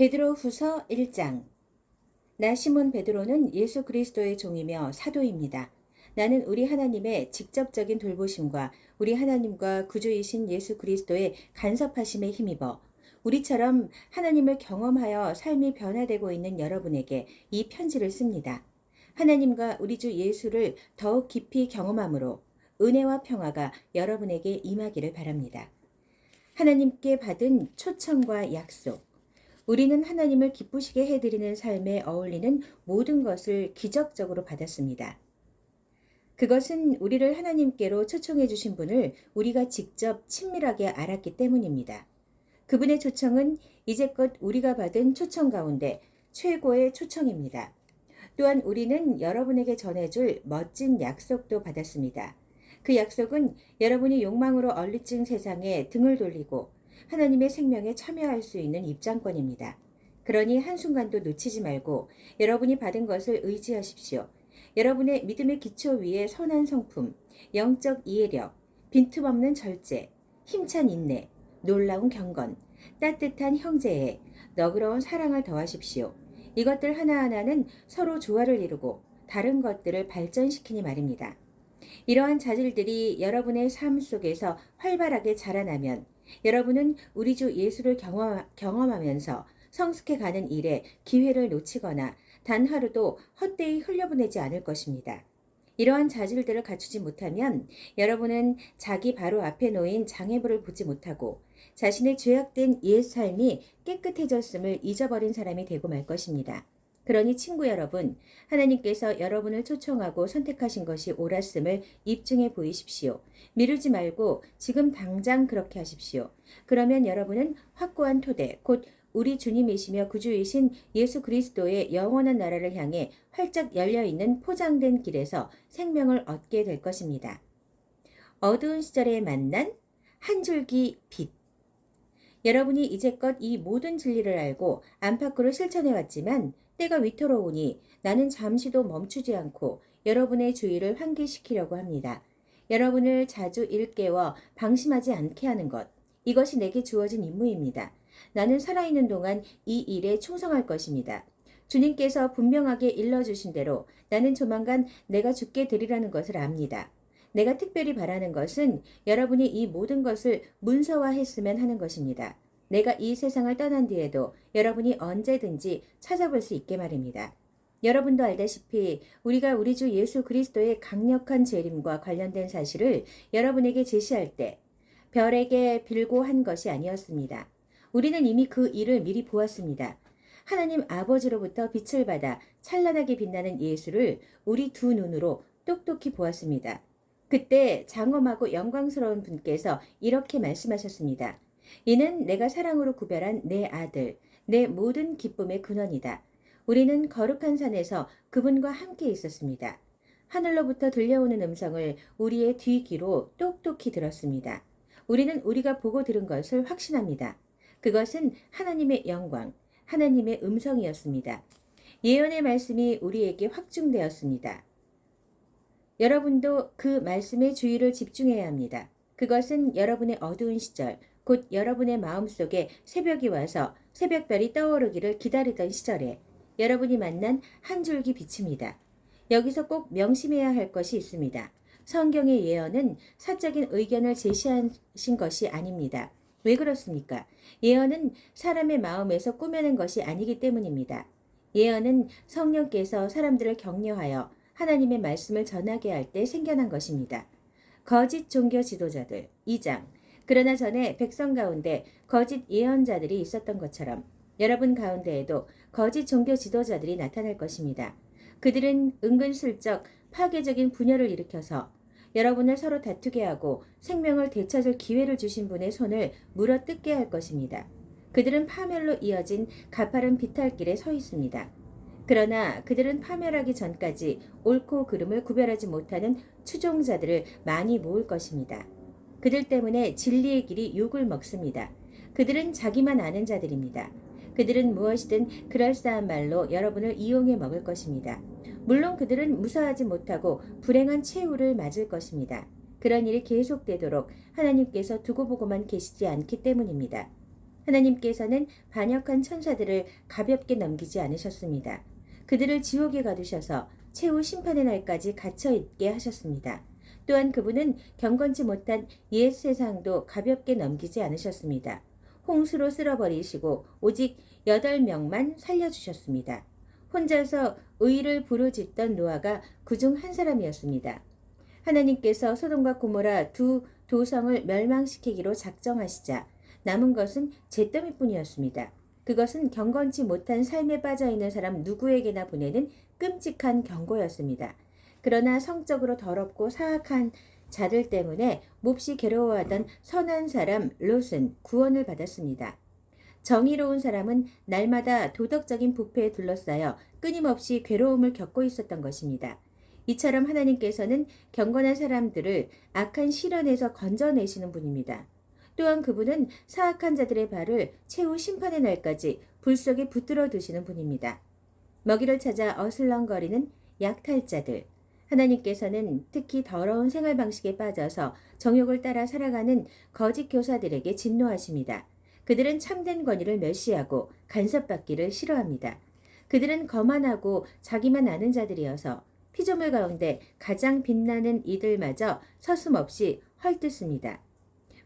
베드로 후서 1장 나 시몬 베드로는 예수 그리스도의 종이며 사도입니다. 나는 우리 하나님의 직접적인 돌보심과 우리 하나님과 구주이신 예수 그리스도의 간섭하심에 힘입어 우리처럼 하나님을 경험하여 삶이 변화되고 있는 여러분에게 이 편지를 씁니다. 하나님과 우리 주 예수를 더욱 깊이 경험함으로 은혜와 평화가 여러분에게 임하기를 바랍니다. 하나님께 받은 초청과 약속, 우리는 하나님을 기쁘시게 해드리는 삶에 어울리는 모든 것을 기적적으로 받았습니다. 그것은 우리를 하나님께로 초청해 주신 분을 우리가 직접 친밀하게 알았기 때문입니다. 그분의 초청은 이제껏 우리가 받은 초청 가운데 최고의 초청입니다. 또한 우리는 여러분에게 전해줄 멋진 약속도 받았습니다. 그 약속은 여러분이 욕망으로 얼리진 세상에 등을 돌리고 하나님의 생명에 참여할 수 있는 입장권입니다. 그러니 한순간도 놓치지 말고 여러분이 받은 것을 의지하십시오. 여러분의 믿음의 기초 위에 선한 성품, 영적 이해력, 빈틈없는 절제, 힘찬 인내, 놀라운 경건, 따뜻한 형제애, 너그러운 사랑을 더하십시오. 이것들 하나하나는 서로 조화를 이루고 다른 것들을 발전시키니 말입니다. 이러한 자질들이 여러분의 삶 속에서 활발하게 자라나면 여러분은 우리 주 예수를 경험, 경험하면서 성숙해 가는 일에 기회를 놓치거나 단 하루도 헛되이 흘려보내지 않을 것입니다. 이러한 자질들을 갖추지 못하면 여러분은 자기 바로 앞에 놓인 장애물을 보지 못하고 자신의 죄악된 옛 삶이 깨끗해졌음을 잊어버린 사람이 되고 말 것입니다. 그러니 친구 여러분, 하나님께서 여러분을 초청하고 선택하신 것이 옳았음을 입증해 보이십시오. 미루지 말고 지금 당장 그렇게 하십시오. 그러면 여러분은 확고한 토대, 곧 우리 주님이시며 구주이신 예수 그리스도의 영원한 나라를 향해 활짝 열려 있는 포장된 길에서 생명을 얻게 될 것입니다. 어두운 시절에 만난 한 줄기 빛. 여러분이 이제껏 이 모든 진리를 알고 안팎으로 실천해 왔지만 때가 위태로우니 나는 잠시도 멈추지 않고 여러분의 주의를 환기시키려고 합니다. 여러분을 자주 일깨워 방심하지 않게 하는 것. 이것이 내게 주어진 임무입니다. 나는 살아있는 동안 이 일에 충성할 것입니다. 주님께서 분명하게 일러주신 대로 나는 조만간 내가 죽게 되리라는 것을 압니다. 내가 특별히 바라는 것은 여러분이 이 모든 것을 문서화했으면 하는 것입니다. 내가 이 세상을 떠난 뒤에도 여러분이 언제든지 찾아볼 수 있게 말입니다. 여러분도 알다시피 우리가 우리 주 예수 그리스도의 강력한 재림과 관련된 사실을 여러분에게 제시할 때 별에게 빌고 한 것이 아니었습니다. 우리는 이미 그 일을 미리 보았습니다. 하나님 아버지로부터 빛을 받아 찬란하게 빛나는 예수를 우리 두 눈으로 똑똑히 보았습니다. 그때 장엄하고 영광스러운 분께서 이렇게 말씀하셨습니다. 이는 내가 사랑으로 구별한 내 아들, 내 모든 기쁨의 근원이다. 우리는 거룩한 산에서 그분과 함께 있었습니다. 하늘로부터 들려오는 음성을 우리의 뒤귀로 똑똑히 들었습니다. 우리는 우리가 보고 들은 것을 확신합니다. 그것은 하나님의 영광, 하나님의 음성이었습니다. 예언의 말씀이 우리에게 확증되었습니다. 여러분도 그 말씀에 주의를 집중해야 합니다. 그것은 여러분의 어두운 시절, 곧 여러분의 마음속에 새벽이 와서 새벽별이 떠오르기를 기다리던 시절에 여러분이 만난 한 줄기 빛입니다. 여기서 꼭 명심해야 할 것이 있습니다. 성경의 예언은 사적인 의견을 제시하신 것이 아닙니다. 왜 그렇습니까? 예언은 사람의 마음에서 꾸며낸 것이 아니기 때문입니다. 예언은 성령께서 사람들을 격려하여 하나님의 말씀을 전하게 할 때 생겨난 것입니다. 거짓 종교 지도자들 2장 그러나 전에 백성 가운데 거짓 예언자들이 있었던 것처럼 여러분 가운데에도 거짓 종교 지도자들이 나타날 것입니다. 그들은 은근슬쩍 파괴적인 분열을 일으켜서 여러분을 서로 다투게 하고 생명을 되찾을 기회를 주신 분의 손을 물어 뜯게 할 것입니다. 그들은 파멸로 이어진 가파른 비탈길에 서 있습니다. 그러나 그들은 파멸하기 전까지 옳고 그름을 구별하지 못하는 추종자들을 많이 모을 것입니다. 그들 때문에 진리의 길이 욕을 먹습니다. 그들은 자기만 아는 자들입니다. 그들은 무엇이든 그럴싸한 말로 여러분을 이용해 먹을 것입니다. 물론 그들은 무사하지 못하고 불행한 최후를 맞을 것입니다. 그런 일이 계속되도록 하나님께서 두고 보고만 계시지 않기 때문입니다. 하나님께서는 반역한 천사들을 가볍게 넘기지 않으셨습니다. 그들을 지옥에 가두셔서 최후 심판의 날까지 갇혀 있게 하셨습니다. 또한 그분은 경건치 못한 옛 세상도 가볍게 넘기지 않으셨습니다. 홍수로 쓸어버리시고 오직 여덟 명만 살려주셨습니다. 혼자서 의를 부르짖던 노아가 그중 한 사람이었습니다. 하나님께서 소돔과 고모라 두 도성을 멸망시키기로 작정하시자 남은 것은 잿더미뿐이었습니다. 그것은 경건치 못한 삶에 빠져 있는 사람 누구에게나 보내는 끔찍한 경고였습니다. 그러나 성적으로 더럽고 사악한 자들 때문에 몹시 괴로워하던 선한 사람 롯은 구원을 받았습니다. 정의로운 사람은 날마다 도덕적인 부패에 둘러싸여 끊임없이 괴로움을 겪고 있었던 것입니다. 이처럼 하나님께서는 경건한 사람들을 악한 시련에서 건져내시는 분입니다. 또한 그분은 사악한 자들의 발을 최후 심판의 날까지 불 속에 붙들어 두시는 분입니다. 먹이를 찾아 어슬렁거리는 약탈자들. 하나님께서는 특히 더러운 생활 방식에 빠져서 정욕을 따라 살아가는 거짓 교사들에게 진노하십니다. 그들은 참된 권위를 멸시하고 간섭받기를 싫어합니다. 그들은 거만하고 자기만 아는 자들이어서 피조물 가운데 가장 빛나는 이들마저 서슴없이 헐뜯습니다.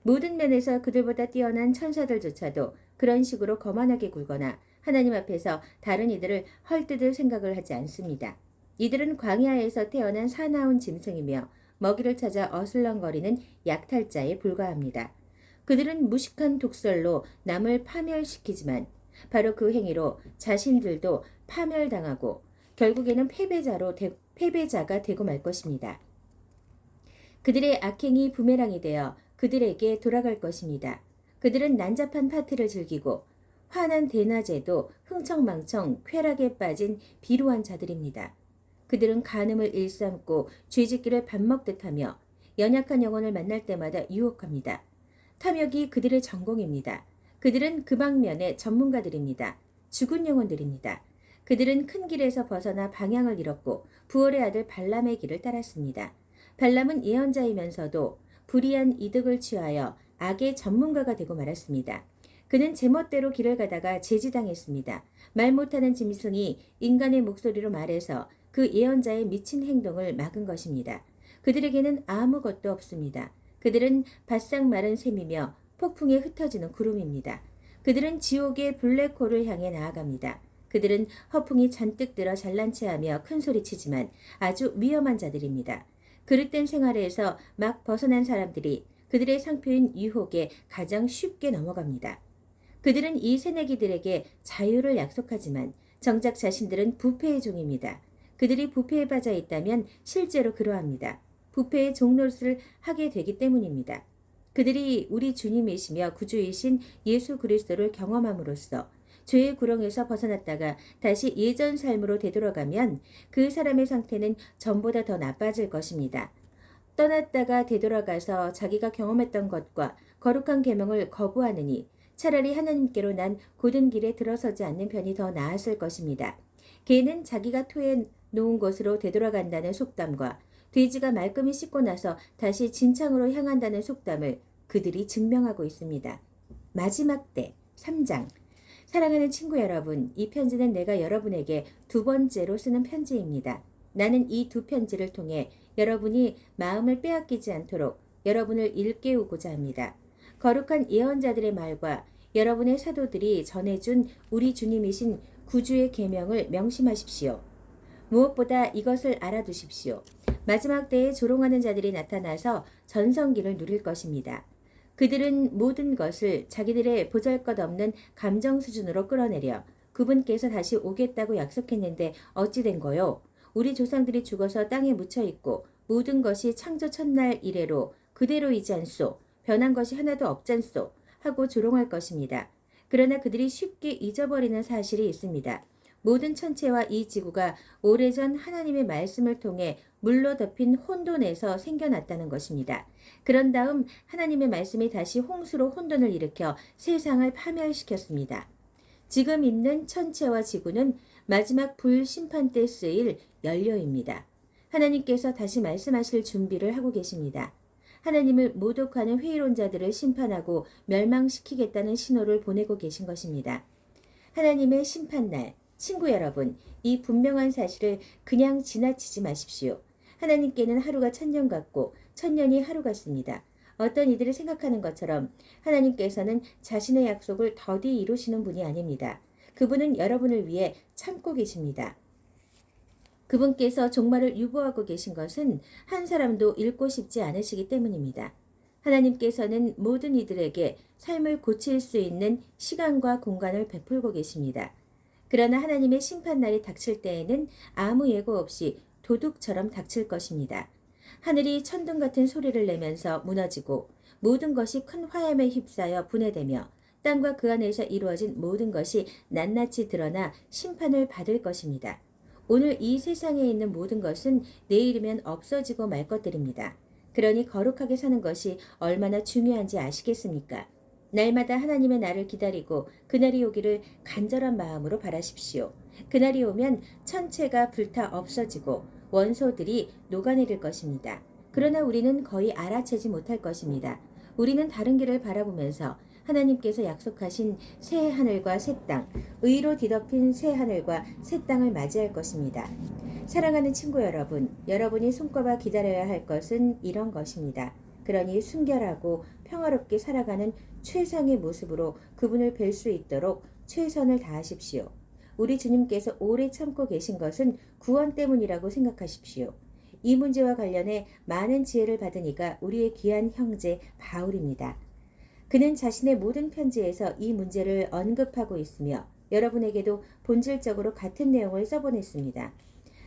모든 면에서 그들보다 뛰어난 천사들조차도 그런 식으로 거만하게 굴거나 하나님 앞에서 다른 이들을 헐뜯을 생각을 하지 않습니다. 이들은 광야에서 태어난 사나운 짐승이며 먹이를 찾아 어슬렁거리는 약탈자에 불과합니다. 그들은 무식한 독설로 남을 파멸시키지만 바로 그 행위로 자신들도 파멸당하고 결국에는 패배자로 되, 패배자가 되고 말 것입니다. 그들의 악행이 부메랑이 되어 그들에게 돌아갈 것입니다. 그들은 난잡한 파티를 즐기고 환한 대낮에도 흥청망청 쾌락에 빠진 비루한 자들입니다. 그들은 간음을 일삼고 죄짓기를 밥 먹듯 하며 연약한 영혼을 만날 때마다 유혹합니다. 탐욕이 그들의 전공입니다. 그들은 그 방면의 전문가들입니다. 죽은 영혼들입니다. 그들은 큰 길에서 벗어나 방향을 잃었고 부월의 아들 발람의 길을 따랐습니다. 발람은 예언자이면서도 불이한 이득을 취하여 악의 전문가가 되고 말았습니다. 그는 제멋대로 길을 가다가 제지당했습니다. 말 못하는 짐승이 인간의 목소리로 말해서 그 예언자의 미친 행동을 막은 것입니다. 그들에게는 아무것도 없습니다. 그들은 바싹 마른 샘이며 폭풍에 흩어지는 구름입니다. 그들은 지옥의 블랙홀을 향해 나아갑니다. 그들은 허풍이 잔뜩 들어 잘난 체하며 큰 소리치지만 아주 위험한 자들입니다. 그릇된 생활에서 막 벗어난 사람들이 그들의 상표인 유혹에 가장 쉽게 넘어갑니다. 그들은 이 새내기들에게 자유를 약속하지만 정작 자신들은 부패의 종입니다. 그들이 부패에 빠져 있다면 실제로 그러합니다. 부패의 종노릇을 하게 되기 때문입니다. 그들이 우리 주님이시며 구주이신 예수 그리스도를 경험함으로써 죄의 구렁에서 벗어났다가 다시 예전 삶으로 되돌아가면 그 사람의 상태는 전보다 더 나빠질 것입니다. 떠났다가 되돌아가서 자기가 경험했던 것과 거룩한 계명을 거부하느니 차라리 하나님께로 난 고든 길에 들어서지 않는 편이 더 나았을 것입니다. 개는 자기가 토해 놓은 곳으로 되돌아간다는 속담과 돼지가 말끔히 씻고 나서 다시 진창으로 향한다는 속담을 그들이 증명하고 있습니다. 마지막 때 3장 사랑하는 친구 여러분, 이 편지는 내가 여러분에게 두 번째로 쓰는 편지입니다. 나는 이 두 편지를 통해 여러분이 마음을 빼앗기지 않도록 여러분을 일깨우고자 합니다. 거룩한 예언자들의 말과 여러분의 사도들이 전해준 우리 주님이신 구주의 계명을 명심하십시오. 무엇보다 이것을 알아두십시오. 마지막 때에 조롱하는 자들이 나타나서 전성기를 누릴 것입니다. 그들은 모든 것을 자기들의 보잘것없는 감정 수준으로 끌어내려 그분께서 다시 오겠다고 약속했는데 어찌 된 거요? 우리 조상들이 죽어서 땅에 묻혀 있고 모든 것이 창조 첫날 이래로 그대로이지 않소. 변한 것이 하나도 없잖소. 하고 조롱할 것입니다. 그러나 그들이 쉽게 잊어버리는 사실이 있습니다. 모든 천체와 이 지구가 오래전 하나님의 말씀을 통해 물로 덮인 혼돈에서 생겨났다는 것입니다. 그런 다음 하나님의 말씀이 다시 홍수로 혼돈을 일으켜 세상을 파멸시켰습니다. 지금 있는 천체와 지구는 마지막 불심판 때 쓰일 연료입니다. 하나님께서 다시 말씀하실 준비를 하고 계십니다. 하나님을 모독하는 회의론자들을 심판하고 멸망시키겠다는 신호를 보내고 계신 것입니다. 하나님의 심판날, 친구 여러분, 이 분명한 사실을 그냥 지나치지 마십시오. 하나님께는 하루가 천년 같고 천년이 하루 같습니다. 어떤 이들을 생각하는 것처럼 하나님께서는 자신의 약속을 더디 이루시는 분이 아닙니다. 그분은 여러분을 위해 참고 계십니다. 그분께서 종말을 유보하고 계신 것은 한 사람도 잃고 싶지 않으시기 때문입니다. 하나님께서는 모든 이들에게 삶을 고칠 수 있는 시간과 공간을 베풀고 계십니다. 그러나 하나님의 심판날이 닥칠 때에는 아무 예고 없이 도둑처럼 닥칠 것입니다. 하늘이 천둥 같은 소리를 내면서 무너지고 모든 것이 큰 화염에 휩싸여 분해되며 땅과 그 안에서 이루어진 모든 것이 낱낱이 드러나 심판을 받을 것입니다. 오늘 이 세상에 있는 모든 것은 내일이면 없어지고 말 것들입니다. 그러니 거룩하게 사는 것이 얼마나 중요한지 아시겠습니까? 날마다 하나님의 날을 기다리고 그날이 오기를 간절한 마음으로 바라십시오. 그날이 오면 천체가 불타 없어지고 원소들이 녹아내릴 것입니다. 그러나 우리는 거의 알아채지 못할 것입니다. 우리는 다른 길을 바라보면서 하나님께서 약속하신 새 하늘과 새 땅, 의로 뒤덮인 새 하늘과 새 땅을 맞이할 것입니다. 사랑하는 친구 여러분, 여러분이 손꼽아 기다려야 할 것은 이런 것입니다. 그러니 순결하고 평화롭게 살아가는 최상의 모습으로 그분을 뵐 수 있도록 최선을 다하십시오. 우리 주님께서 오래 참고 계신 것은 구원 때문이라고 생각하십시오. 이 문제와 관련해 많은 지혜를 받으니까 우리의 귀한 형제 바울입니다. 그는 자신의 모든 편지에서 이 문제를 언급하고 있으며 여러분에게도 본질적으로 같은 내용을 써보냈습니다.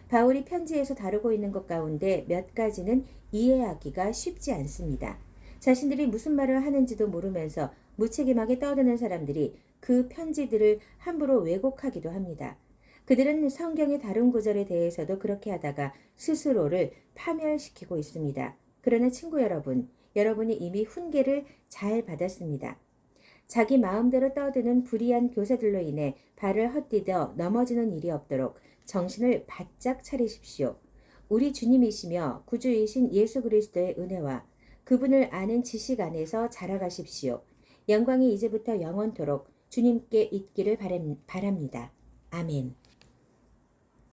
바울이 편지에서 다루고 있는 것 가운데 몇 가지는 이해하기가 쉽지 않습니다. 자신들이 무슨 말을 하는지도 모르면서 무책임하게 떠드는 사람들이 그 편지들을 함부로 왜곡하기도 합니다. 그들은 성경의 다른 구절에 대해서도 그렇게 하다가 스스로를 파멸시키고 있습니다. 그러나 친구 여러분, 여러분이 이미 훈계를 잘 받았습니다. 자기 마음대로 떠드는 불의한 교사들로 인해 발을 헛디뎌 넘어지는 일이 없도록 정신을 바짝 차리십시오. 우리 주님이시며 구주이신 예수 그리스도의 은혜와 그분을 아는 지식 안에서 자라가십시오. 영광이 이제부터 영원토록 주님께 있기를 바랍니다. 아멘.